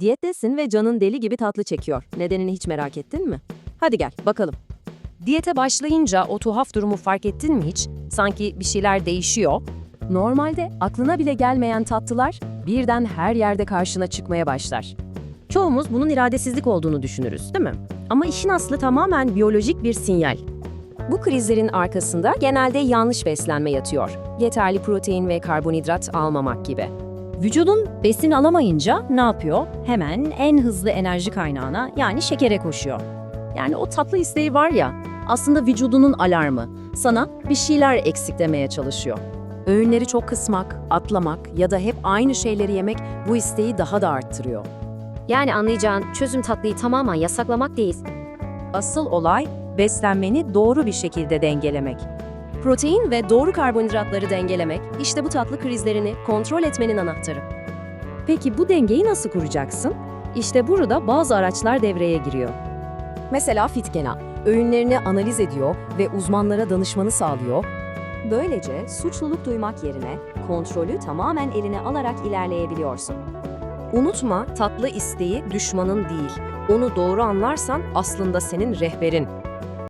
Diyettesin ve canın deli gibi tatlı çekiyor. Nedenini hiç merak ettin mi? Hadi gel bakalım. Diyete başlayınca o tuhaf durumu fark ettin mi hiç? Sanki bir şeyler değişiyor. Normalde aklına bile gelmeyen tatlılar birden her yerde karşına çıkmaya başlar. Çoğumuz bunun iradesizlik olduğunu düşünürüz, değil mi? Ama işin aslı tamamen biyolojik bir sinyal. Bu krizlerin arkasında genelde yanlış beslenme yatıyor. Yeterli protein ve karbonhidrat almamak gibi. Vücudun besin alamayınca ne yapıyor? Hemen en hızlı enerji kaynağına yani şekere koşuyor. Yani o tatlı isteği var ya, aslında vücudunun alarmı. Sana bir şeyler eksik demeye çalışıyor. Öğünleri çok kısmak, atlamak ya da hep aynı şeyleri yemek bu isteği daha da arttırıyor. Yani anlayacağın çözüm tatlıyı tamamen yasaklamak değil. Asıl olay beslenmeni doğru bir şekilde dengelemek. Protein ve doğru karbonhidratları dengelemek işte bu tatlı krizlerini kontrol etmenin anahtarı. Peki bu dengeyi nasıl kuracaksın? İşte burada bazı araçlar devreye giriyor. Mesela Fitgena, öğünlerini analiz ediyor ve uzmanlara danışmanı sağlıyor. Böylece suçluluk duymak yerine kontrolü tamamen eline alarak ilerleyebiliyorsun. Unutma, tatlı isteği düşmanın değil. Onu doğru anlarsan aslında senin rehberin.